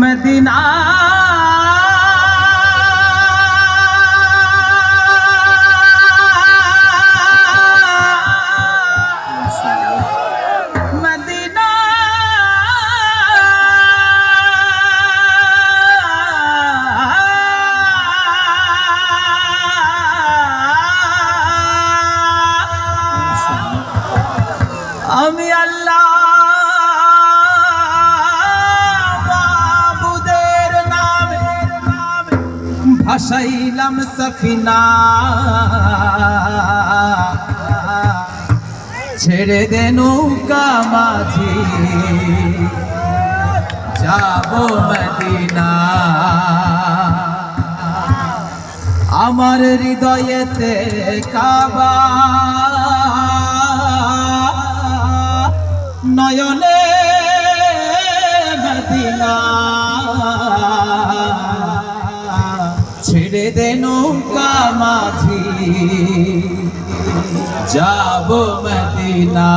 Medina. আমি আল্লাহ ভাসাইলাম সফিনা। ছেড়ে দে নৌকা মাঝি। যাব মদিনা। আমার হৃদয়েতে কাবা। দে নৌকা মাঝি। যাব মদিনা।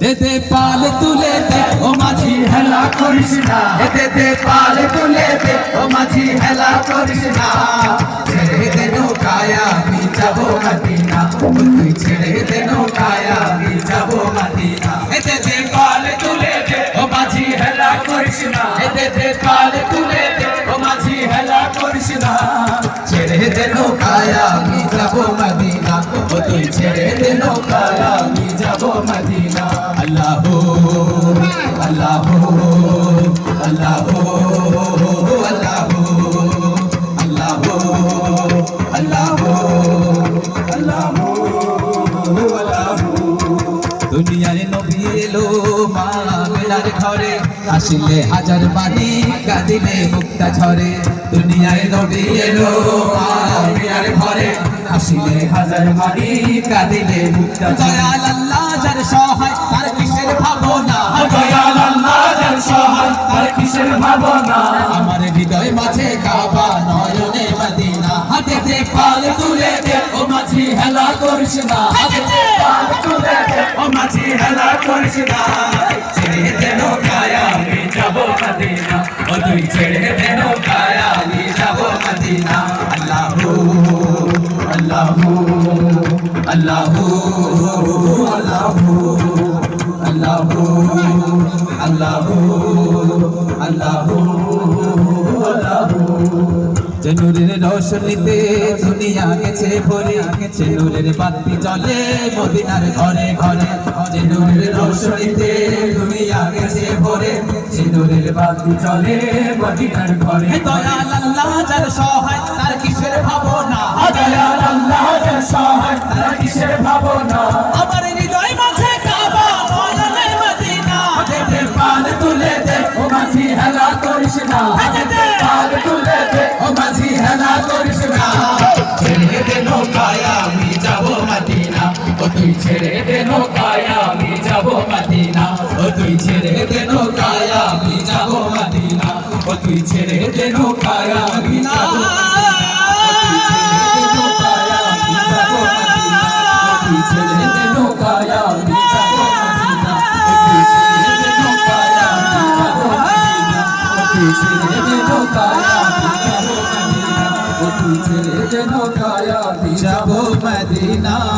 দে পাল তুলে দে ও মাঝি, হেলা করিস না। দে পাল তুলে দে ও মাঝি, হেলা করিস না। ছেড়ে দে নৌকায় আমি যাব মদিনা। ও তুই ছেড়ে দে নৌকায় আমি যাব মদিনা। আল্লাহ আল্লাহ আল্লাহ আল্লাহ দুনিয়ায় নবী এলো মা মেলার ঘরে। আসিলে হাজার বাণী, কাঁদিলে মুক্তা ঝরে। দুনিয়ায় নবী এলো মা হাজার বাণী কাঁদিলে দয়াল আল্লাহ যার সহায় তার কিসের ভাবনা? দয়াল আল্লাহ যার সহায় তার কিসের ভাবনা? আমার হৃদয় মাঝে কাবা নয়নে মদিনা। হাতে পাল তুলে দে ও মাঝি হেলা করিস না। হাতে পাল তুলে দে, ও মাঝি হেলা করিস না। আল্লাহ আল্লাহ আল্লাহ আল্লাহ নূরের রোশনীতে দুনিয়া গেছে ভরে। গেছে নূরের বাতি জ্বলে মদিনার ঘরে ঘরে। যে নূরের রোশনীতে দুনিয়া গেছে ভরে। সে নূরের বাতি জ্বলে মদিনার ঘরে। দয়াল আল্লাহ যার সহায় তার কিসের ভাবনা? দয়াল আল্লাহ যার সহায় তার কিসের ভাবনা? ছেড়ে দে নৌকায় আমি যাব মাদিনা। ও তুই ছেড়ে দে নৌকায় আমি যাব তুই ছেড়ে দে নৌকায় আমি যাব মদিনা।